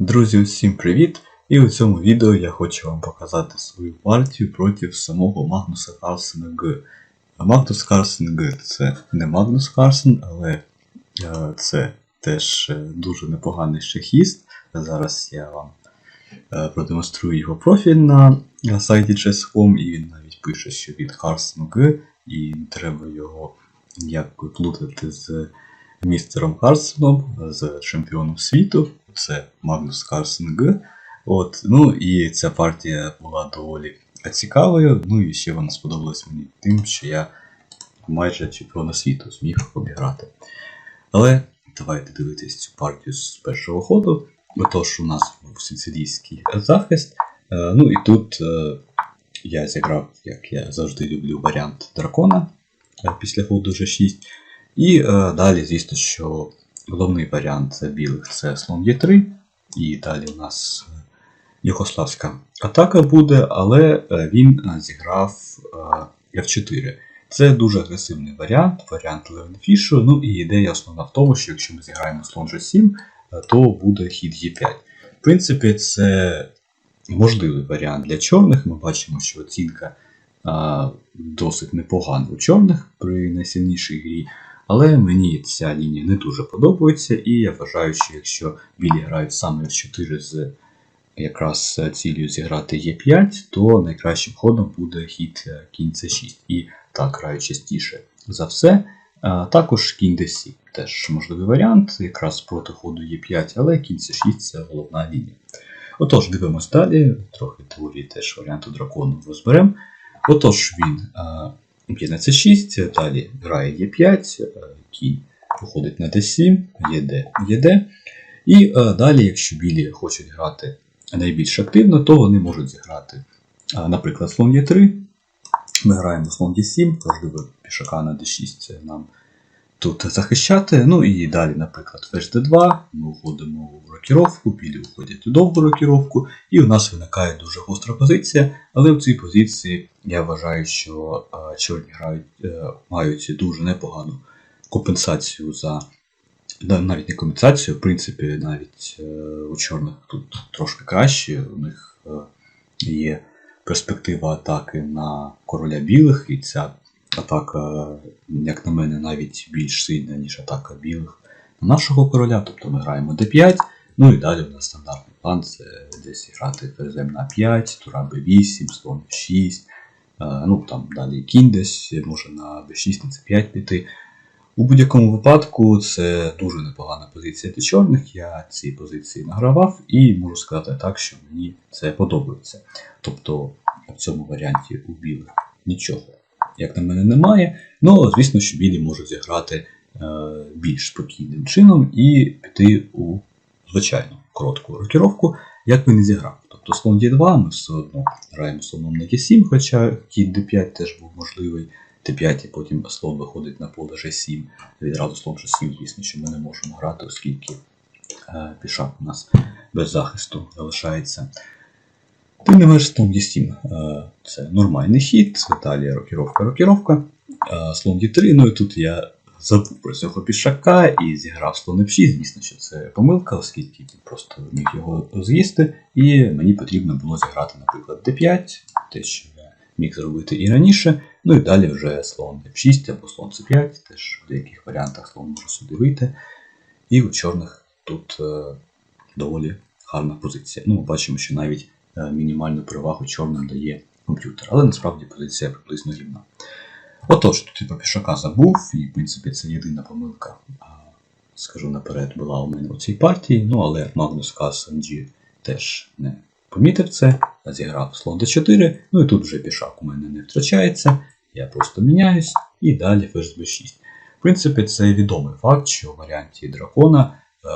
Друзі, усім привіт! І у цьому відео я хочу вам показати свою партію проти самого Магнуса Карлсена Г. Магнус Карлсен Г це не Магнус Карлсен, але е, це теж е, дуже непоганий шахіст. Зараз я вам е, продемонструю його профіль на, сайті Chess.com, і він навіть пише, що від Карлсен Г, і не треба його ніяк плутати з містером Карлсеном, з чемпіоном світу. Це Магнус Карлсен Г. От, ну і ця партія була доволі цікавою. Ну і ще вона сподобалась мені тим, що я майже чемпіона світу зміг обіграти. Але давайте дивитись цю партію з першого ходу. Отож, у нас був сицилійський захист. Е, Ну і тут е, я зіграв, як я завжди люблю, варіант дракона е, після ходу G6. І далі, звісно, що головний варіант білих це слон Е3. І далі у нас е, Югославська атака буде, але е, він е, зіграв е, F4. Це дуже агресивний варіант, варіант Левенфішу. Ну і ідея основна в тому, що якщо ми зіграємо слон G7, е, то буде хід Е5. В принципі, це можливий варіант для чорних. Ми бачимо, що оцінка досить непогана у чорних при найсильнішій грі. Але мені ця лінія не дуже подобається, і я вважаю, що якщо білі грають саме F4 з якраз цілею зіграти Е5, то найкращим ходом буде хід е, кінь С6. І так грають частіше за все. Також кінь D7 теж можливий варіант, якраз проти ходу Е5, але кінь С6 це головна лінія. Отож, дивимось далі, трохи теорії теж варіанту дракону розберемо. Отож, він б'є на c 6 далі грає e 5 кінь виходить на d7, ЄД, ЄД. І а, далі, якщо білі хочуть грати найбільш активно, то вони можуть зіграти, наприклад, слон Е3. Ми граємо слон Е7, важливо пішака на d6 це нам тут захищати. Ну і далі, наприклад, ферзь d2, ми уходимо в рокіровку, білі уходять у довгу рокіровку, і у нас виникає дуже гостра позиція. Але в цій позиції я вважаю, що чорні грають, е, мають дуже непогану компенсацію за. Навіть не компенсацію, в принципі, навіть е, у чорних тут трошки краще. У них е, є перспектива атаки на короля білих, і ця атака, як на мене, навіть більш сильна, ніж атака білих на нашого короля. Тобто ми граємо d5, ну і далі у нас стандартний план це десь грати ферзем на 5, тура b8, слон 6, е, ну там далі кінь десь, може на b6, на c5 піти. У будь-якому випадку це дуже непогана позиція для чорних. Я ці позиції награвав і можу сказати так, що мені це подобається. Тобто в цьому варіанті у білих нічого, як на мене, немає. Ну, звісно, що білі можуть зіграти е, більш спокійним чином і піти у звичайну коротку рокіровку, як би не зіграв. Тобто слон D2 ми все одно граємо слоном на Е7, хоча кіт D5 теж був можливий. Т5 і потім слон виходить на поле G7. Відразу слон G7, звісно, що ми не можемо грати, оскільки е, пішак у нас без захисту залишається. Менш, слон D7 е, це нормальний хід, далі рокіровка, рокіровка, е, слон D3. Ну і тут я забув про цього пішака і зіграв слон F6. Звісно, що це помилка, оскільки я просто міг його з'їсти. І мені потрібно було зіграти, наприклад, D5, те, що я міг зробити і раніше. Ну і далі вже слон F6 або слон C5, теж в деяких варіантах слон може сюди вийти. І у чорних тут е, доволі гарна позиція. Ну, Ми бачимо, що навіть мінімальну перевагу чорним дає комп'ютер, але насправді позиція приблизно рівна. Отож, тут типу пішака забув, і в принципі це єдина помилка, скажу наперед, була у мене у цій партії. Ну, але Магнус Кассен G теж не помітив це, зіграв слон d4, ну і тут вже пішак у мене не втрачається. Я просто міняюсь і далі ферзь b6. В принципі, це відомий факт, що в варіанті дракона е,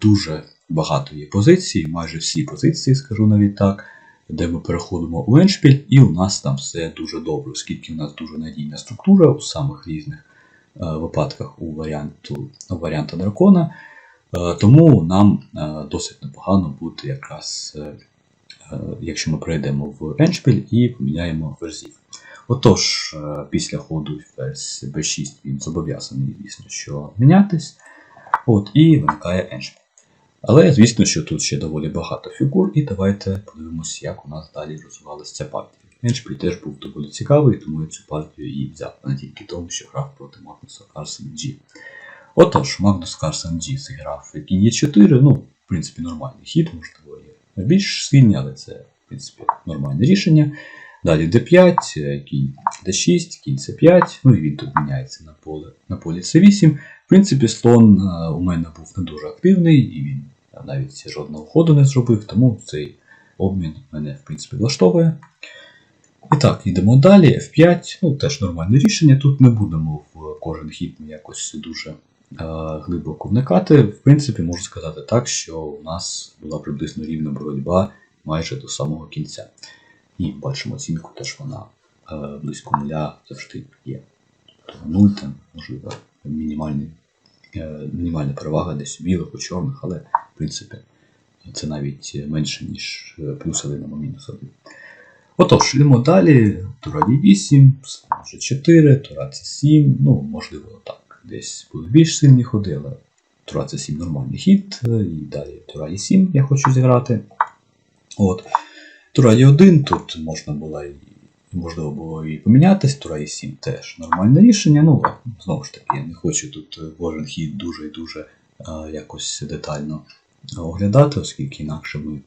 дуже багато є позицій, майже всі позиції, скажу навіть так, де ми переходимо у еншпіль, і у нас там все дуже добре, оскільки у нас дуже надійна структура у самих різних е, випадках у варіанту, у варіанта дракона. Е, тому нам е, досить непогано буде якраз, якщо ми прийдемо в еншпіль і поміняємо ферзів. Отож, після ходу ферзь b6 він зобов'язаний, звісно, що мінятись. От, І виникає еншпіль. Але звісно, що тут ще доволі багато фігур, і давайте подивимося, як у нас далі розвивалася ця партія. Еншпіль теж був доволі цікавий, тому я цю партію і взяв, не тільки тому, що грав проти Магнуса Карсен G. Отож, Магнус Карсен G зіграв кінь Е4, ну, в принципі, нормальний хід, можливо, є більш сильний, але це, в принципі, нормальне рішення. Далі d5, е, кінь d6, кінь c5, ну і він тут міняється на поле на полі c8. В принципі, слон е, у мене був не дуже активний, і він навіть жодного ходу не зробив, тому цей обмін мене, в принципі, влаштовує. І так, йдемо далі. F5, ну теж нормальне рішення. Тут не будемо в кожен хід якось дуже е, глибоко вникати. В принципі, можу сказати так, що у нас була приблизно рівна боротьба майже до самого кінця. І бачимо оцінку, теж вона е, близько нуля завжди є. Тобто 0 там, можливо, мінімальний, мінімальна перевага десь у білих, у чорних, але в принципі це навіть менше, ніж е, плюс 1 або мінус 1. Отож, йдемо далі. Тура D8, може 4, Тура C7, ну, можливо, так. Десь будуть більш сильні ходи, але Тура C7 нормальний хід. е, І далі Тура E7 я хочу зіграти. От. Тура E1 тут можна було і можливо було і помінятись, Тура E7 теж нормальне рішення. Ну, знову ж таки, я не хочу тут е, кожен хід дуже і дуже е, якось детально оглядати, оскільки інакше ми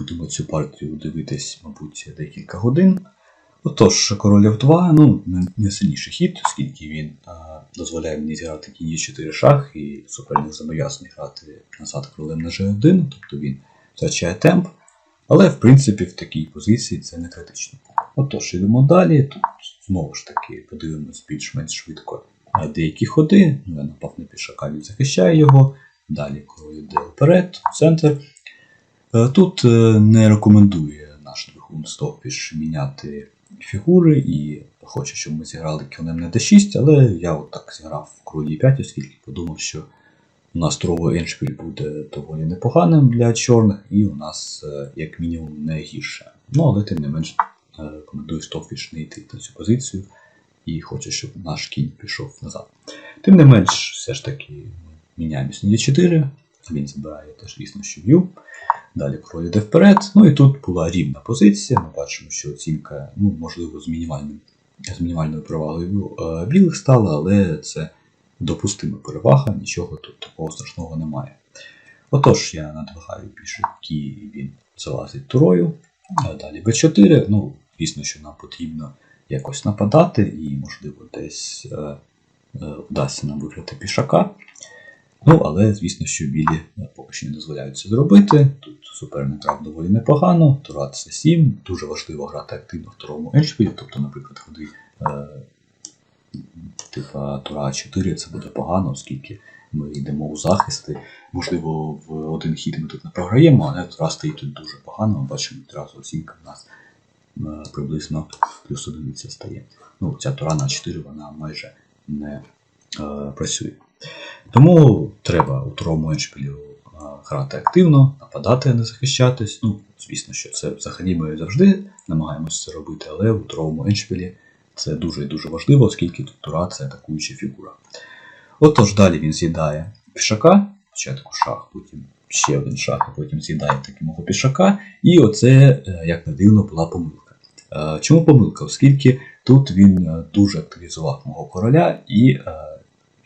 будемо цю партію дивитись, мабуть, декілька годин. Отож, король F2, ну, не- хід, оскільки він а, дозволяє мені зіграти кінь е 4 шах, і суперник зобов'язаний грати назад королем на G1, тобто він втрачає темп. Але, в принципі, в такій позиції це не критично. Отож, йдемо далі. Тут знову ж таки подивимось більш-менш швидко деякі ходи. Ну, я напав на пішака, він захищає його. Далі король йде вперед, центр. Е, Тут е, не рекомендує наш двигун Стовпіш міняти фігури і хоче, щоб ми зіграли кінем на d6, але я от так зіграв в кролі 5, оскільки подумав, що у нас туровий еншпіль буде доволі непоганим для чорних, і у нас е, як мінімум не гірше. Ну, але тим не менш рекомендую Стовпіш не йти на цю позицію і хоче, щоб наш кінь пішов назад. Тим не менш, все ж таки ми міняємось на d4, він забирає теж, звісно, що. Далі король йде вперед. Ну і тут була рівна позиція. Ми бачимо, що оцінка, ну, можливо, з, мінімальним, з мінімальною перевагою е, білих стала, але це допустима перевага, нічого тут такого страшного немає. Отож, я надвигаю пішки, він залазить турою. Е, Далі b4. Ну, звісно, що нам потрібно якось нападати, і, можливо, десь е, е, вдасться нам виграти пішака. Ну, але звісно, що білі е, поки що не дозволяють це зробити. Тут суперник грав доволі непогано, Тура це 7. Дуже важливо грати активно в второму еншпілі, тобто, наприклад, ходи е, типа Тура 4 це буде погано, оскільки ми йдемо у захисти. Можливо, в один хід ми тут не програємо, але Тура стоїть тут дуже погано. Ми бачимо одразу оцінка в нас приблизно плюс одиниця стає. Ну, ця Тура на 4 вона майже не е, працює. Тому треба у другому еншпілю грати активно, нападати, а не захищатись. Ну, звісно, що це взагалі ми завжди намагаємося це робити, але у другому еншпілі це дуже і дуже важливо, оскільки тут тура це атакуюча фігура. Отож, далі він з'їдає пішака, спочатку шах, потім ще один шах, а потім з'їдає таки мого пішака. І оце, е, як не дивно, була помилка. Е, Чому помилка? Оскільки тут він е, дуже активізував мого короля і е,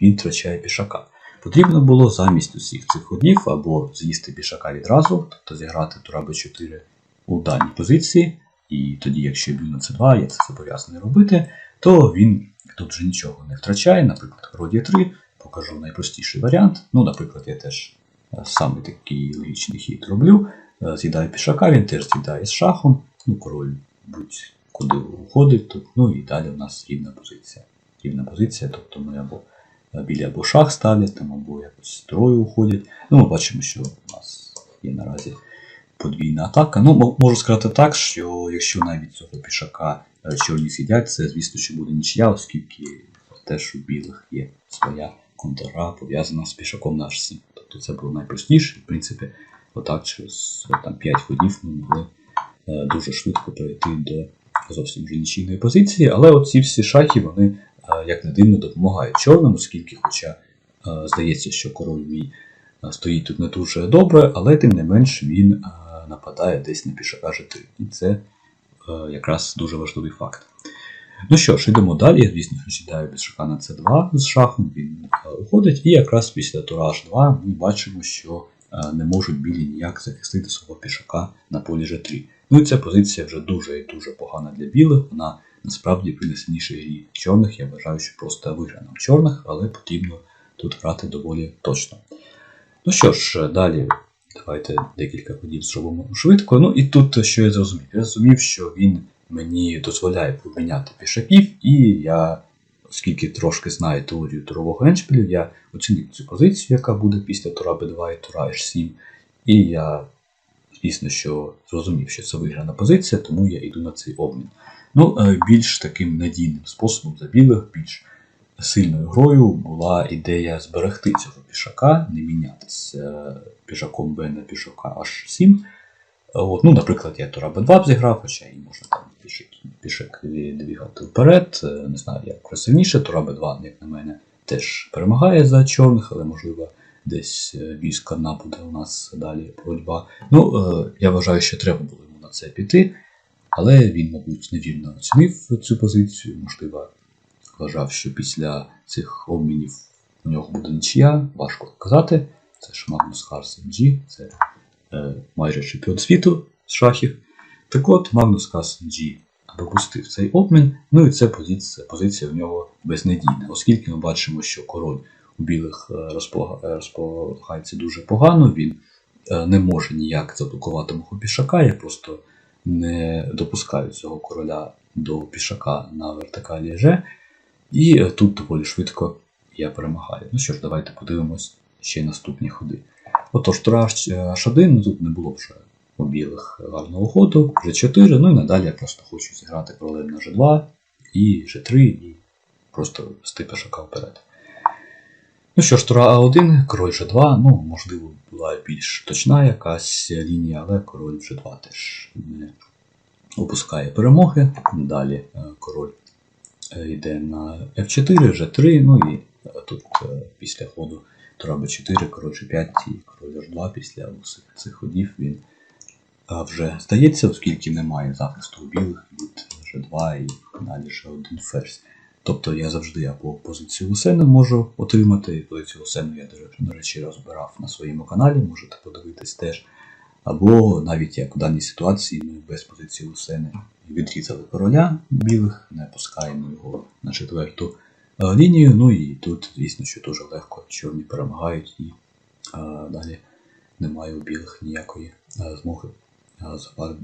він втрачає пішака. Потрібно було замість усіх цих ходів або з'їсти пішака відразу, тобто зіграти тура b4 у даній позиції, і тоді, якщо б'ю на c2, я це зобов'язаний робити, то він тут вже нічого не втрачає. Наприклад, король d3, покажу найпростіший варіант. Ну, наприклад, я теж саме такий логічний хід роблю. З'їдаю пішака, він теж з'їдає з шахом, ну, король будь-куди уходить тут, ну і далі у нас рівна позиція. Рівна позиція, тобто ми або білі або шах ставлять, там, або якось строю уходять. Ну, ми бачимо, що у нас є наразі подвійна атака. Ну, можу сказати так, що якщо навіть цього пішака е, чорні сидять, це звісно, що буде нічия, оскільки теж у білих є своя контра пов'язана з пішаком на h7. Тобто це було найпростіше. В принципі, отак через е, там, 5 ходів ми могли е, дуже швидко перейти до зовсім вже позиції, але оці всі шахи, вони е, як не дивно допомагають чорним, оскільки, хоча е, здається, що король мій е, стоїть тут не дуже добре, але тим не менш він е, нападає десь на пішака G3. І це е, якраз дуже важливий факт. Ну що ж, йдемо далі. Я, звісно, сідаю пішака на c2 з шахом, він е, уходить, і якраз після тура H2 ми бачимо, що е, не можуть білі ніяк захистити свого пішака на полі G3. Ну і ця позиція вже дуже і дуже погана для білих. Вона насправді при найсильнішій грі чорних, я вважаю, що просто виграна в чорних, але потрібно тут грати доволі точно. Ну що ж, далі давайте декілька ходів зробимо швидко. Ну і тут що я зрозумів? Я зрозумів, що він мені дозволяє поміняти пішаків, і я, оскільки трошки знаю теорію турового еншпілю, я оцінив цю позицію, яка буде після тура b2 і тура h7. І я, звісно, що зрозумів, що це виграна позиція, тому я йду на цей обмін. Ну, е, більш таким надійним способом за білих, більш сильною грою була ідея зберегти цього пішака, не мінятися пішаком Б на пішака H7. От, ну, Наприклад, я тура Б2 зіграв, хоча і можна там пішак двігати вперед. Е, Не знаю, як красивніше. Тура Б2, як на мене, теж перемагає за чорних, але можливо десь е, більш складна буде у нас далі боротьба. Ну, е, я вважаю, що треба було йому на це піти, але він, мабуть, невірно оцінив цю позицію. Можливо, вважав, що після цих обмінів у нього буде нічия, важко казати. Це ж Магнус Карсен G, це е, майже чемпіон світу з шахів. Так от, Магнус Карсен G допустив цей обмін, ну і це позиція, позиція в нього безнадійна, оскільки ми бачимо, що король у білих е, розполагається дуже погано, він е, не може ніяк заблокувати мого пішака, я просто не допускаю цього короля до пішака на вертикалі G. І е, тут доволі швидко я перемагаю. Ну що ж, давайте подивимось ще наступні ходи. Отож, тура H1, ну тут не було вже у білих гарного ходу, G4, ну і надалі я просто хочу зіграти королем на G2 і G3, і просто вести пішака вперед. Ну що ж, тура А1, король G2, ну, можливо, була більш точна якась лінія, але король G2 теж не опускає перемоги. Далі король йде на F4, G3, ну і тут після ходу тура B4, король G5 і король H2 після цих ходів він вже здається, оскільки немає захисту у білих від G2 і далі G1 ферзь. Тобто я завжди або позицію Лусени можу отримати, позицію Лусену я, до речі, розбирав на своєму каналі, можете подивитись теж. Або навіть як в даній ситуації ми без позиції Лусени відрізали короля білих, не пускаємо його на четверту лінію. Ну і тут, звісно, що дуже легко чорні перемагають і а, далі немає у білих ніякої а, змоги а,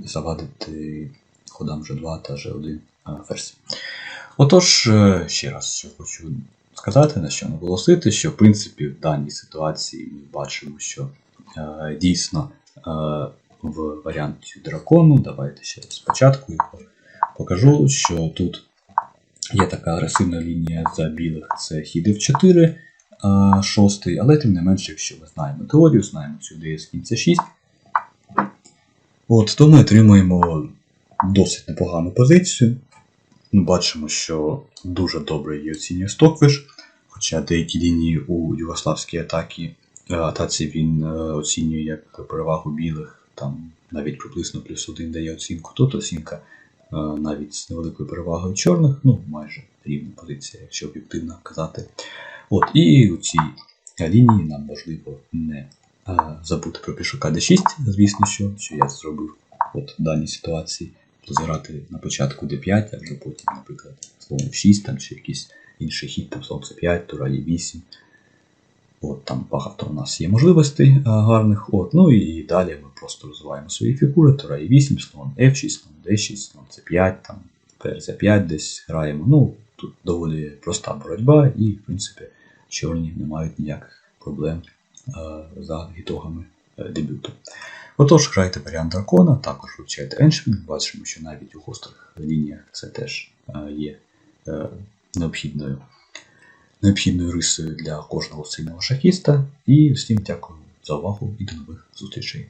завадити ходам G2 та G1 версії. Отож, ще раз що хочу сказати, на що наголосити, що в принципі в даній ситуації ми бачимо, що е, дійсно е, в варіанті дракону, давайте ще спочатку покажу, що тут є така агресивна лінія за білих, це хід F4 е, шостий, але тим не менше, якщо ми знаємо теорію, знаємо цю з кінця 6, от, то ми отримуємо досить непогану позицію. Ми бачимо, що дуже добре її оцінює Стоквиш, хоча деякі лінії у югославській атаці, атаці він оцінює як перевагу білих, там навіть приблизно плюс один дає оцінку. Тут оцінка навіть з невеликою перевагою чорних, ну майже рівна позиція, якщо об'єктивно казати. От, І у цій лінії нам важливо не забути про пішака D6, звісно, що, що я зробив от в даній ситуації зіграти на початку d5, а вже потім, наприклад, словом 6 там, чи якийсь інший хід, там словом c5, тура e 8. От Там багато у нас є можливостей а, гарних. От, Ну і далі ми просто розвиваємо свої фігури, тура e 8, слон F6, слон D6, слон C5, там, ферзь 5 десь граємо. Ну, Тут доволі проста боротьба, і, в принципі, чорні не мають ніяких проблем за ітогами дебюту. Отож, грайте варіант дракона, також вивчайте еншпінг, бачимо, що навіть у гострих лініях це теж є необхідною необхідною рисою для кожного сильного шахіста. І всім дякую за увагу і до нових зустрічей.